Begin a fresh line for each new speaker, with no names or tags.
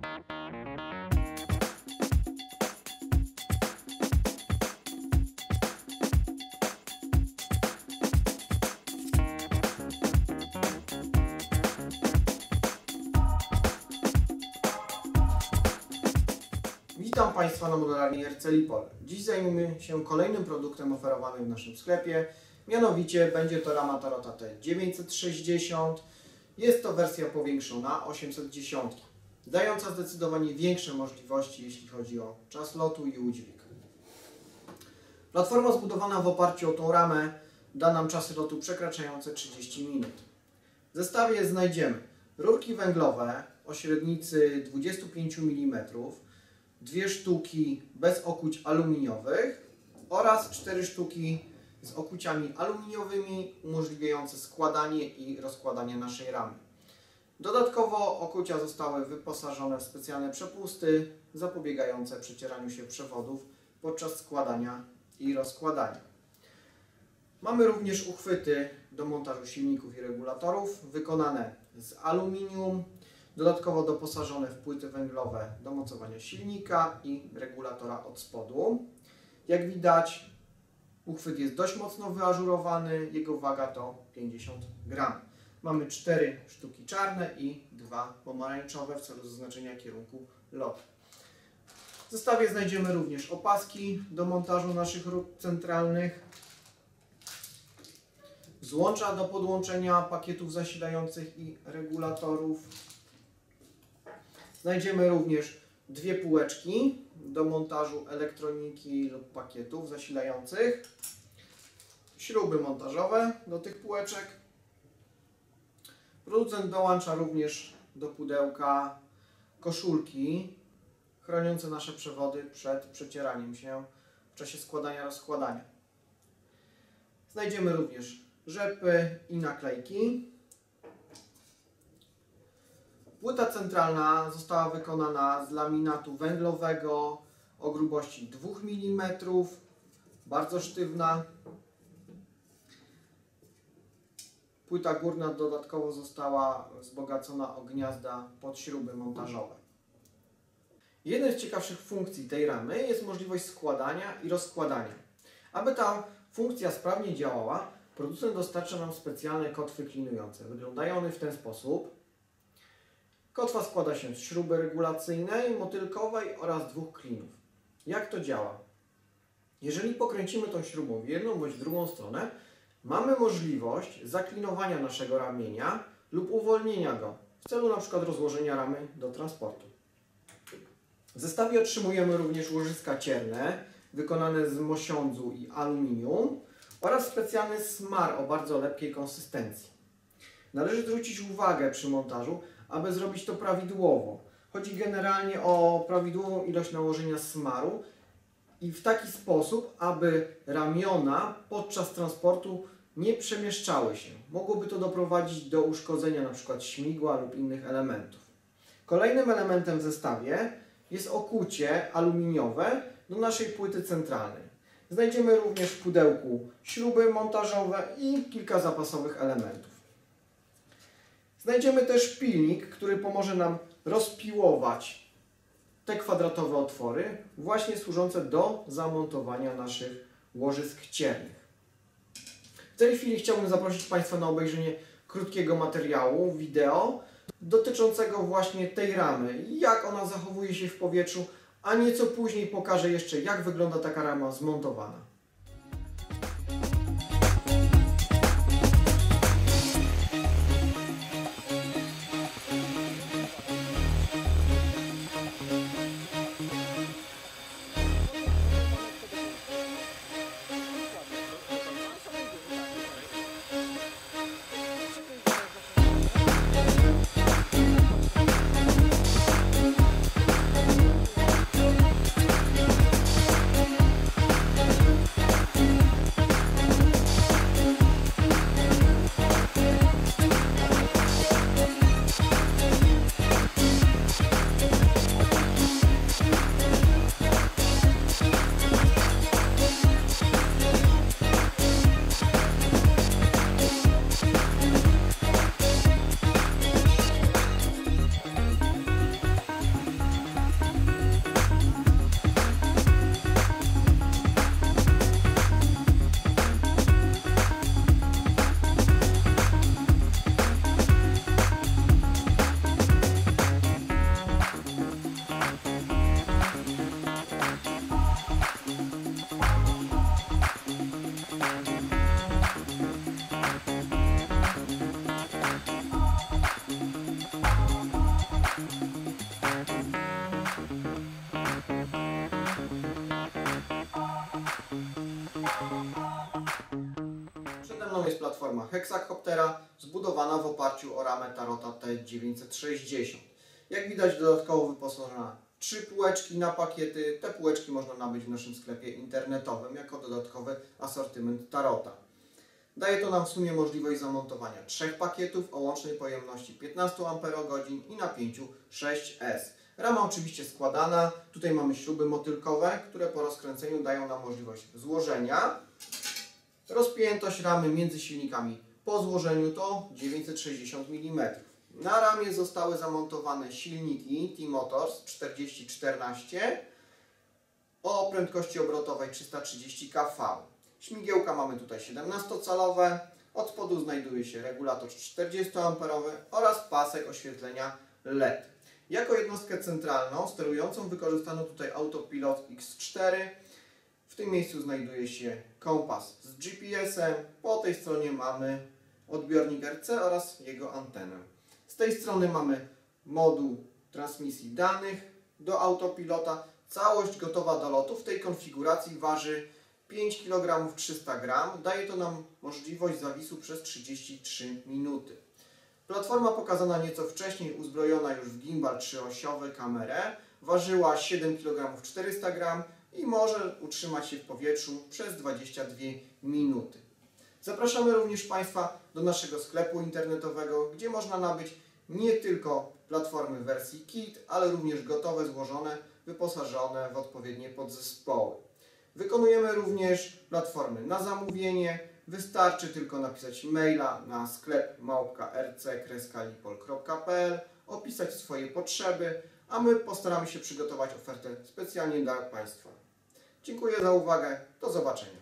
Witam Państwa na modelarni RC Lipol. Dziś zajmiemy się kolejnym produktem oferowanym w naszym sklepie. Mianowicie będzie to rama Tarota T960. Jest to wersja powiększona 810, dająca zdecydowanie większe możliwości jeśli chodzi o czas lotu i udźwig. Platforma zbudowana w oparciu o tą ramę da nam czasy lotu przekraczające 30 minut. W zestawie znajdziemy rurki węglowe o średnicy 25 mm, dwie sztuki bez okuć aluminiowych oraz cztery sztuki z okuciami aluminiowymi umożliwiające składanie i rozkładanie naszej ramy. Dodatkowo okucia zostały wyposażone w specjalne przepusty zapobiegające przecieraniu się przewodów podczas składania i rozkładania. Mamy również uchwyty do montażu silników i regulatorów wykonane z aluminium, dodatkowo doposażone w płyty węglowe do mocowania silnika i regulatora od spodu. Jak widać uchwyt jest dość mocno wyażurowany, jego waga to 50 gram. Mamy 4 sztuki czarne i 2 pomarańczowe w celu zaznaczenia kierunku lotu. W zestawie znajdziemy również opaski do montażu naszych rur centralnych, złącza do podłączenia pakietów zasilających i regulatorów. Znajdziemy również dwie półeczki do montażu elektroniki lub pakietów zasilających, śruby montażowe do tych półeczek. Producent dołącza również do pudełka koszulki chroniące nasze przewody przed przecieraniem się w czasie składania rozkładania. Znajdziemy również rzepy i naklejki. Płyta centralna została wykonana z laminatu węglowego o grubości 2 mm, bardzo sztywna. Płyta górna dodatkowo została wzbogacona o gniazda pod śruby montażowe. Jedną z ciekawszych funkcji tej ramy jest możliwość składania i rozkładania. Aby ta funkcja sprawnie działała, producent dostarcza nam specjalne kotwy klinujące. Wyglądają one w ten sposób. Kotwa składa się z śruby regulacyjnej, motylkowej oraz dwóch klinów. Jak to działa? Jeżeli pokręcimy tą śrubą w jedną bądź drugą stronę, mamy możliwość zaklinowania naszego ramienia lub uwolnienia go w celu np. rozłożenia ramy do transportu. W zestawie otrzymujemy również łożyska cierne wykonane z mosiądzu i aluminium oraz specjalny smar o bardzo lepkiej konsystencji. Należy zwrócić uwagę przy montażu, aby zrobić to prawidłowo. Chodzi generalnie o prawidłową ilość nałożenia smaru i w taki sposób, aby ramiona podczas transportu nie przemieszczały się. Mogłoby to doprowadzić do uszkodzenia np. śmigła lub innych elementów. Kolejnym elementem w zestawie jest okucie aluminiowe do naszej płyty centralnej. Znajdziemy również w pudełku śruby montażowe i kilka zapasowych elementów. Znajdziemy też pilnik, który pomoże nam rozpiłować te kwadratowe otwory, właśnie służące do zamontowania naszych łożysk ciernych. W tej chwili chciałbym zaprosić Państwa na obejrzenie krótkiego materiału, wideo, dotyczącego właśnie tej ramy, jak ona zachowuje się w powietrzu, a nieco później pokażę jeszcze, jak wygląda taka rama zmontowana. Platforma Hexacoptera zbudowana w oparciu o ramę Tarota T960. Jak widać dodatkowo wyposażona trzy półeczki na pakiety. Te półeczki można nabyć w naszym sklepie internetowym jako dodatkowy asortyment Tarota. Daje to nam w sumie możliwość zamontowania trzech pakietów o łącznej pojemności 15 Ah i napięciu 6S. Rama oczywiście składana. Tutaj mamy śruby motylkowe, które po rozkręceniu dają nam możliwość złożenia. Rozpiętość ramy między silnikami po złożeniu to 960 mm. Na ramie zostały zamontowane silniki T-Motors 4014 o prędkości obrotowej 330 kV. Śmigiełka mamy tutaj 17-calowe. Od spodu znajduje się regulator 40A oraz pasek oświetlenia LED. Jako jednostkę centralną sterującą wykorzystano tutaj Autopilot X4. W tym miejscu znajduje się kompas z GPS-em. Po tej stronie mamy odbiornik RC oraz jego antenę. Z tej strony mamy moduł transmisji danych do autopilota. Całość gotowa do lotu. W tej konfiguracji waży 5 kg 300 g. Daje to nam możliwość zawisu przez 33 minuty. Platforma pokazana nieco wcześniej, uzbrojona już w gimbal trzyosiowy, kamerę, ważyła 7 kg 400 g i może utrzymać się w powietrzu przez 22 minuty. Zapraszamy również Państwa do naszego sklepu internetowego, gdzie można nabyć nie tylko platformy w wersji kit, ale również gotowe, złożone, wyposażone w odpowiednie podzespoły. Wykonujemy również platformy na zamówienie. Wystarczy tylko napisać maila na sklep małpka.rc.lipol.pl, opisać swoje potrzeby, a my postaramy się przygotować ofertę specjalnie dla Państwa. Dziękuję za uwagę. Do zobaczenia.